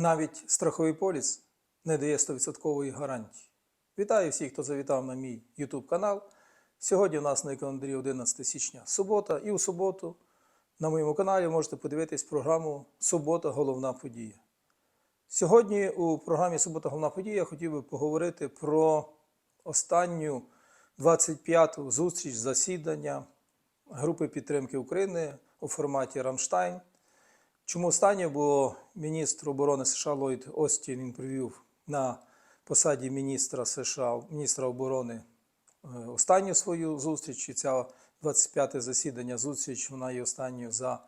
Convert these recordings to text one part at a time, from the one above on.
Навіть страховий поліс не дає 100% гарантії. Вітаю всіх, хто завітав на мій YouTube канал. Сьогодні у нас на календарі 11 січня субота, і у суботу на моєму каналі можете подивитись програму Субота головна подія. Сьогодні у програмі Субота головна подія я хотів би поговорити про останню 25-ту зустріч засідання групи підтримки України у форматі Рамштайн. Чому останнє? Бо міністр оборони США Ллойд Остін він провів на посаді міністра США, міністра оборони е, останню свою зустріч. І ця 25-те засідання зустріч вона є останньою за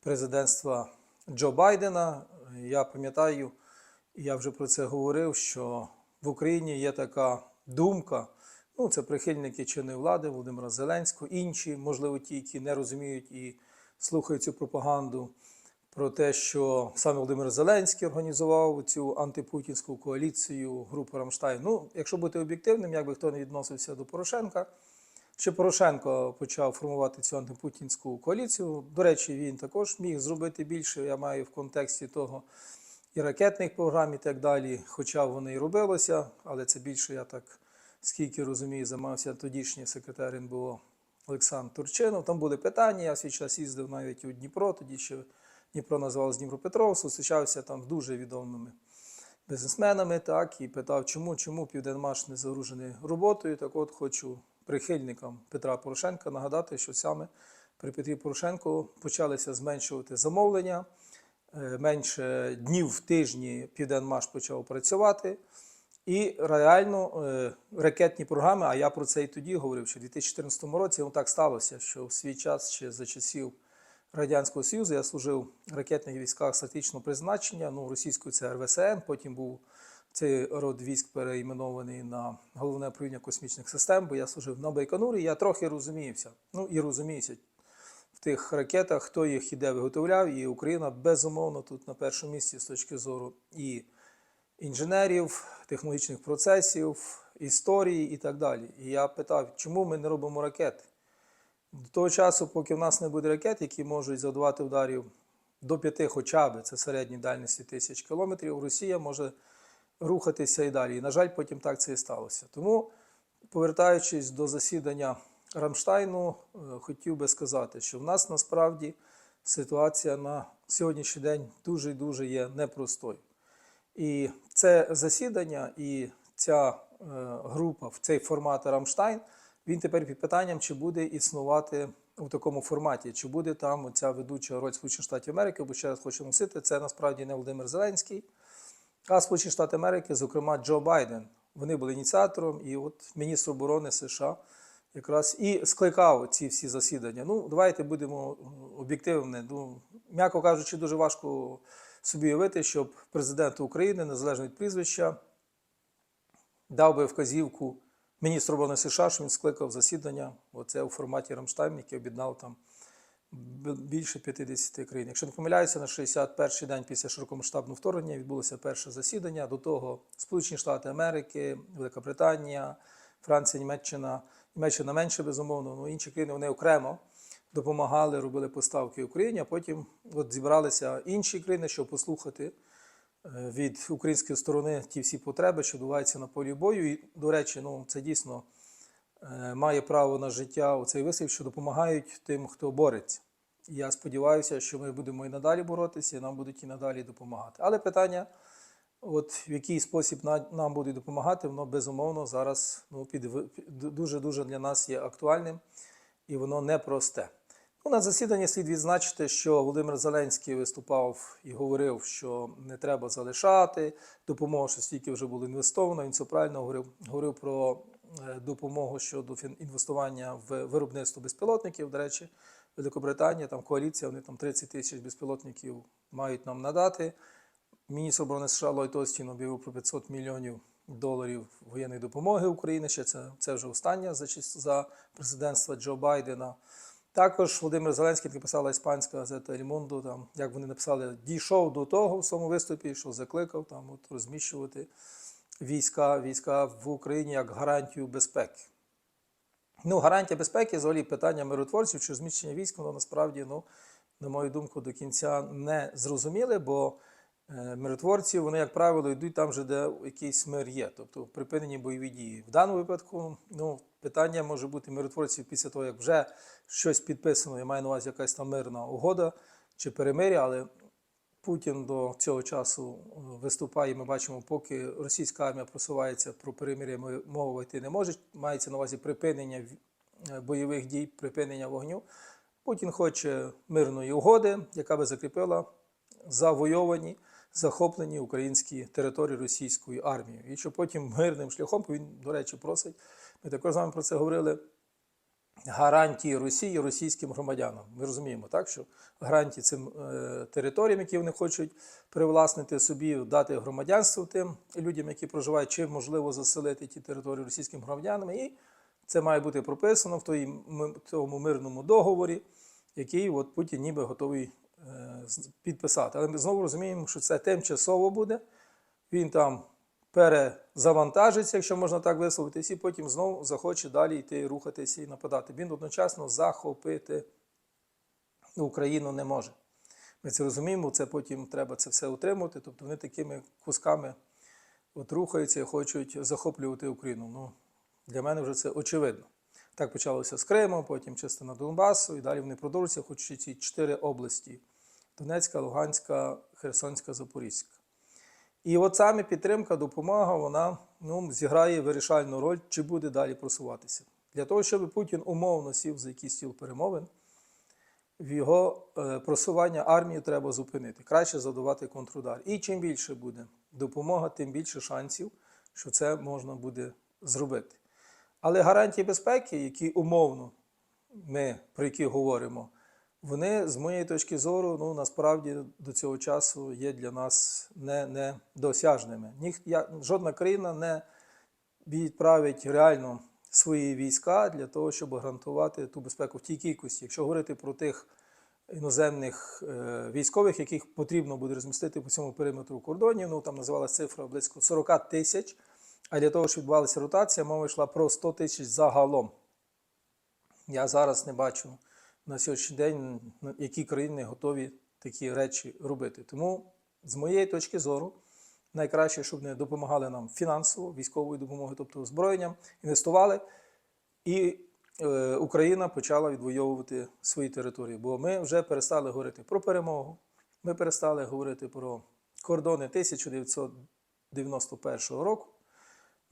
президентства Джо Байдена. Я пам'ятаю, я вже про це говорив, що в Україні є така думка. Ну, це прихильники чинної влади Володимира Зеленського, інші, можливо, ті, які не розуміють і слухають цю пропаганду про те, що саме Володимир Зеленський організував цю антипутінську коаліцію групи Рамштайн. Ну, якщо бути об'єктивним, як би хто не відносився до Порошенка, ще Порошенко почав формувати цю антипутінську коаліцію. До речі, він також міг зробити більше. Я маю в контексті того і ракетних програм, і так далі. Хоча вони і робилося, але це більше я так, скільки розумію, займався тодішній секретар НБО Олександр Турчинов. Там були питання. Я свій час їздив навіть у Дніпро, тоді ще Дніпро називалось Дніпропетровськ, зустрічався там з дуже відомими бізнесменами, так, і питав, чому, чому Південмаш не загружений роботою. Так от хочу прихильникам Петра Порошенка нагадати, що саме при Петрі Порошенку почалися зменшувати замовлення. Е, Менше днів в тижні Південмаш почав працювати. І реально е, ракетні програми, а я про це і тоді говорив, що в 2014 році ну, так сталося, що в свій час ще за часів Радянського Союзу я служив в ракетних військах стратегічного призначення. Ну, російською це РВСН, потім був цей род військ переіменований на головне управління космічних систем, бо я служив на Байконурі, я трохи розумівся. Ну і розуміюся в тих ракетах, хто їх і де виготовляв, і Україна безумовно тут на першому місці з точки зору і інженерів, технологічних процесів, історії і так далі. І я питав, чому ми не робимо ракети? До того часу, поки в нас не буде ракет, які можуть завдавати ударів до п'яти хоча б, це середні дальності тисяч кілометрів, Росія може рухатися і далі. І, на жаль, потім так це і сталося. Тому, повертаючись до засідання Рамштайну, е, хотів би сказати, що в нас насправді ситуація на сьогоднішній день дуже і дуже є непростою. І це засідання і ця е, група цей формат Рамштайн, він тепер під питанням, чи буде існувати у такому форматі, чи буде там ця ведуча роль Сполучених Штатів Америки, бо ще раз хочу носити, це насправді не Володимир Зеленський, а Сполучені Штати Америки, зокрема Джо Байден. Вони були ініціатором, і от міністр оборони США якраз і скликав ці всі засідання. Ну, давайте будемо об'єктивними. Ну, м'яко кажучи, дуже важко собі уявити, щоб президент України, незалежно від прізвища, дав би вказівку міністру оборони США, що він скликав засідання, оце у форматі Рамштайн, який об'єднав там більше 50 країн. Якщо не помиляюся, на 61-й день після широкомасштабного вторгнення відбулося перше засідання. До того Сполучені Штати Америки, Велика Британія, Франція, Німеччина, Німеччина менше безумовно, ну інші країни вони окремо допомагали, робили поставки Україні, а потім от зібралися інші країни, щоб послухати від української сторони ті всі потреби, що відбуваються на полі бою. І, до речі, ну це дійсно е, має право на життя у цей вислів, що допомагають тим, хто бореться. І я сподіваюся, що ми будемо і надалі боротися, і нам будуть і надалі допомагати. Але питання, от в який спосіб нам будуть допомагати, воно безумовно зараз ну, під, дуже дуже для нас є актуальним і воно непросте. Ну, на засіданні слід відзначити, що Володимир Зеленський виступав і говорив, що не треба залишати допомогу, що стільки вже було інвестовано. Він це правильно говорив. Говорив про е, допомогу щодо інвестування в виробництво безпілотників. До речі, Великобританія, там коаліція, вони там 30 тисяч безпілотників мають нам надати. Міністр оборони США Ллойд Остін об'явив про 500 мільйонів доларів воєнної допомоги Україні. Ще це, це вже останнє за, за президентства Джо Байдена. Також Володимир Зеленський написала іспанська газета «Ель Мундо», там, як вони написали, дійшов до того в своєму виступі, що закликав там от, розміщувати війська війська в Україні як гарантію безпеки. Ну, гарантія безпеки, взагалі, питання миротворців чи розміщення військ, воно насправді, ну, на мою думку, до кінця не зрозуміли, бо е, миротворців, вони, як правило, йдуть там, же, де якийсь мир є, тобто припинені бойові дії. В даному випадку ну, питання може бути миротворців після того, як вже щось підписано, я маю на увазі якась там мирна угода чи перемиря, але Путін до цього часу е, виступає. Ми бачимо, поки російська армія просувається про перемир'я, ми- мова йти не може. Мається на увазі припинення е, бойових дій, припинення вогню. Путін хоче мирної угоди, яка би закріпила завойовані, захоплені українські території російською армією. І що потім мирним шляхом, він, до речі, просить, ми також з вами про це говорили, гарантії Росії російським громадянам. Ми розуміємо, так, що гарантії цим е, територіям, які вони хочуть привласнити собі, дати громадянство тим людям, які проживають, чи можливо заселити ті території російським громадянам. І це має бути прописано в той, м- тому мирному договорі, який от Путін ніби готовий підписати. Але ми знову розуміємо, що це тимчасово буде. Він там перезавантажиться, якщо можна так висловитись, і потім знову захоче далі йти, рухатися і нападати. Він одночасно захопити Україну не може. Ми це розуміємо, це потім треба це все утримувати. Тобто вони такими кусками от рухаються і хочуть захоплювати Україну. Ну, для мене вже це очевидно. Так почалося з Криму, потім частина Донбасу, і далі вони продовжуються, хочуть ці чотири області: Донецька, Луганська, Херсонська, Запорізька. І от саме підтримка, допомога, вона ну, зіграє вирішальну роль, чи буде далі просуватися. Для того, щоб Путін умовно сів за якийсь стіл перемовин, в його е, просування армії треба зупинити. Краще задавати контрудар. І чим більше буде допомога, тим більше шансів, що це можна буде зробити. Але гарантії безпеки, які умовно ми про які говоримо, вони, з моєї точки зору, ну насправді до цього часу є для нас не, недосяжними. Ніх, я, жодна країна не відправить реально свої війська для того, щоб гарантувати ту безпеку в тій кількості. Якщо говорити про тих іноземних е, військових, яких потрібно буде розмістити по цьому периметру кордонів, ну там називалася цифра близько 40 тисяч. А для того, щоб відбувалася ротація, мова йшла про 100 тисяч загалом. Я зараз не бачу на сьогоднішній день, які країни готові такі речі робити. Тому, з моєї точки зору, найкраще, щоб вони допомагали нам фінансово, військовою допомогою, тобто озброєнням, інвестували, і е, Україна почала відвоювати свої території. Бо ми вже перестали говорити про перемогу, ми перестали говорити про кордони 1991 року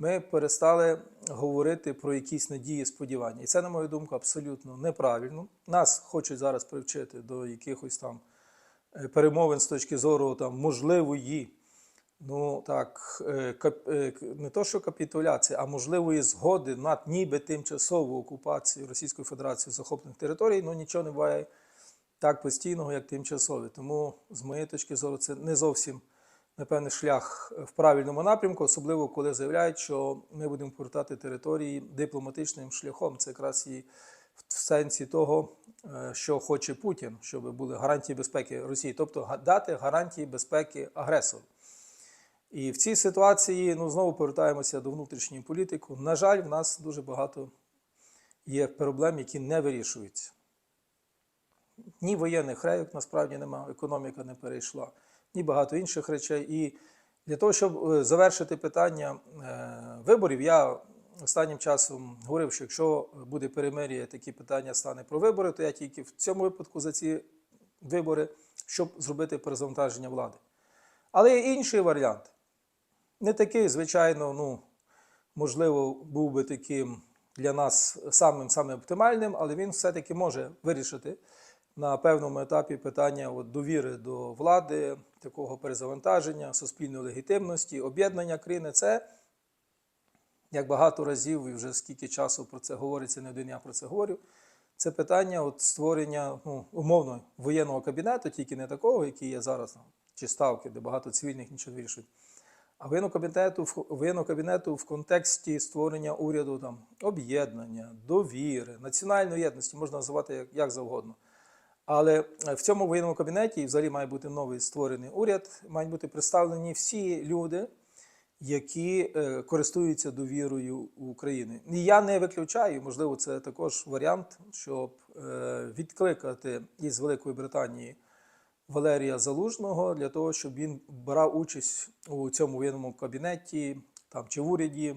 ми перестали говорити про якісь надії, сподівання. І це, на мою думку, абсолютно неправильно. Нас хочуть зараз привчити до якихось там е, перемовин з точки зору там, можливої, ну так, е, е, не то, що капітуляції, а можливої згоди над ніби тимчасову окупацію Російської Федерації захоплених територій, ну нічого не буває так постійного, як тимчасове. Тому, з моєї точки зору, це не зовсім напевне, шлях в правильному напрямку, особливо коли заявляють, що ми будемо повертати території дипломатичним шляхом. Це якраз і в сенсі того, е, що хоче Путін, щоб були гарантії безпеки Росії, тобто дати гарантії безпеки агресору. І в цій ситуації ну, знову повертаємося до внутрішньої політики. На жаль, в нас дуже багато є проблем, які не вирішуються. Ні воєнних рейок насправді немає, економіка не перейшла, ні багато інших речей. І для того, щоб е, завершити питання е, виборів, я останнім часом говорив, що якщо буде перемир'я, такі питання стане про вибори, то я тільки в цьому випадку за ці вибори, щоб зробити перезавантаження влади. Але є інший варіант. Не такий, звичайно, ну, можливо, був би таким для нас самим самим оптимальним, але він все-таки може вирішити на певному етапі питання от, довіри до влади, такого перезавантаження, суспільної легітимності, об'єднання країни. Це як багато разів, і вже скільки часу про це говориться, не один я про це говорю. Це питання от створення ну, умовно воєнного кабінету, тільки не такого, який є зараз, ну, чи ставки, де багато цивільних нічого вирішують. А воєнного кабінету, воєнного кабінету в контексті створення уряду там, об'єднання, довіри, національної єдності, можна називати як, як завгодно. Але е, в цьому воєнному кабінеті і взагалі має бути новий створений уряд, мають бути представлені всі люди, які е, користуються довірою України. І я не виключаю, можливо, це також варіант, щоб е, відкликати із Великої Британії Валерія Залужного для того, щоб він брав участь у цьому воєнному кабінеті там, чи в уряді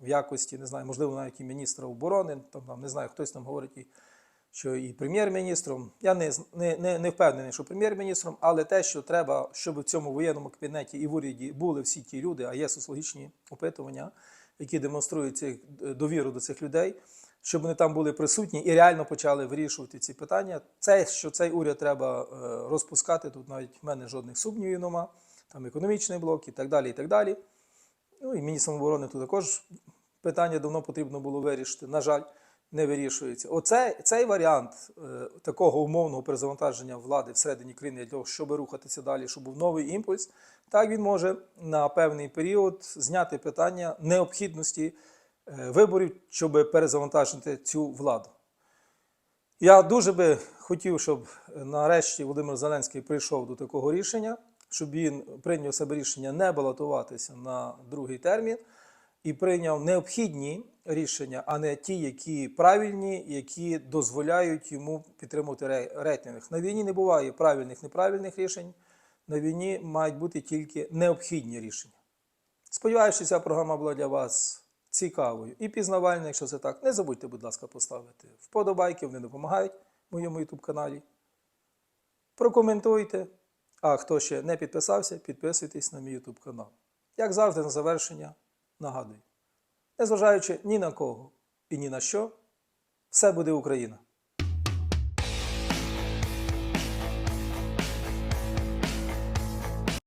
в якості, не знаю, можливо, навіть і міністра оборони, там, там не знаю, хтось там говорить, і, що і прем'єр-міністром. Я не, не, не, не впевнений, що прем'єр-міністром, але те, що треба, щоб в цьому воєнному кабінеті і в уряді були всі ті люди, а є соціологічні опитування, які демонструють е, довіру до цих людей, щоб вони там були присутні і реально почали вирішувати ці питання. Це, що цей уряд треба е, розпускати, тут навіть в мене жодних сумнівів нема, там економічний блок і так далі. і так далі. Ну і міністром оборони тут також питання давно потрібно було вирішити. На жаль, не вирішується. Оце, цей варіант е, такого умовного перезавантаження влади всередині країни для того, щоб рухатися далі, щоб був новий імпульс, так він може на певний період зняти питання необхідності е, виборів, щоб перезавантажити цю владу. Я дуже би хотів, щоб е, нарешті Володимир Зеленський прийшов до такого рішення, щоб він прийняв себе рішення не балотуватися на другий термін і прийняв необхідні рішення, а не ті, які правильні, які дозволяють йому підтримувати рейтинг. На війні не буває правильних неправильних рішень. На війні мають бути тільки необхідні рішення. Сподіваюся, що ця програма була для вас цікавою і пізнавальною. Якщо це так, не забудьте, будь ласка, поставити вподобайки, вони допомагають моєму YouTube каналі. Прокоментуйте. А хто ще не підписався, підписуйтесь на мій YouTube канал. Як завжди, на завершення нагадую: незважаючи ні на кого і ні на що, все буде Україна.